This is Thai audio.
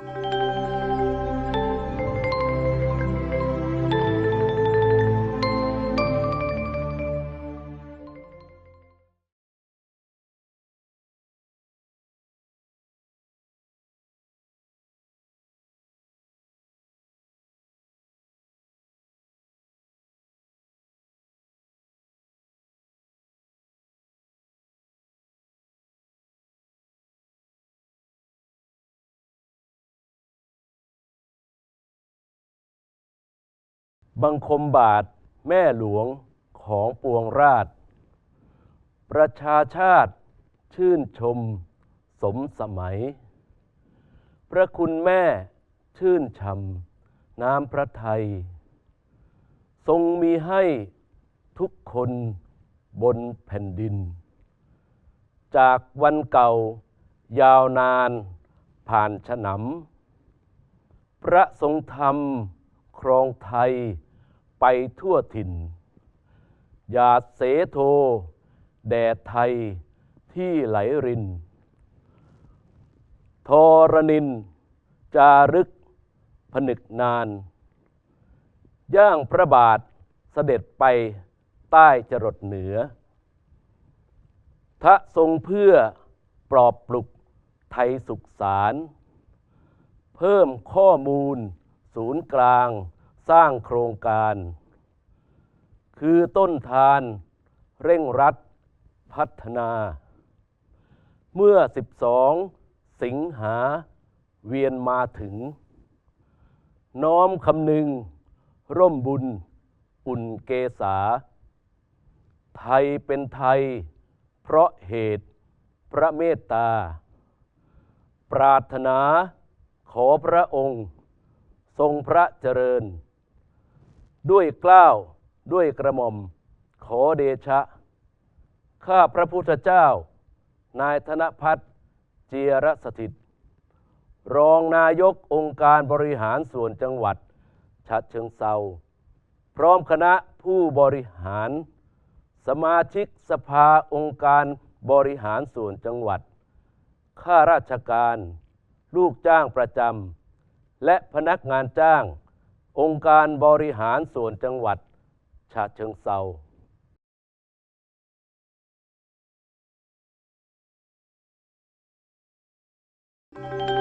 you บังคมบาทแม่หลวงของปวงราช ประชาชาติชื่นชมสมสมัย พระคุณแม่ชื่นชำน้ำพระไทย ทรงมีให้ทุกคนบนแผ่นดิน จากวันเก่ายาวนานผ่านฉนำพระทรงธรรมครองไทย ไปทั่วถิ่นหยาเสโท แดดไทยที่ไหลริน ทรนิน จารึกผนึกนาน ย่างพระบาทเสด็จไปใต้จรดเหนือ ทะทรงเพื่อปลอบปลุกไทยสุขสาร เพิ่มข้อมูลศูนย์กลาง สร้างโครงการ คือต้นทานเร่งรัดพัฒนา เมื่อ 12 สิงหาเวียนมาถึง น้อมคำนึง ร่มบุญ อุ่นเกษา ไทยเป็นไทย เพราะเหตุพระเมตตา ปรารถนาขอพระองค์ ทรงพระเจริญ ด้วยเกล้าวด้วยกระหม่อม ขอเดชะ ข้าพระพุทธเจ้า นายธนพัฒน์เจียรสถิต รองนายกองค์การบริหารส่วนจังหวัดฉะเชิงเซาพร้อมคณะผู้บริหาร สมาชิกสภาองค์การบริหารส่วนจังหวัด ข้าราชการ ลูกจ้างประจำ และพนักงานจ้าง องค์การบริหารส่วนจังหวัดฉะเชิงเซา Thank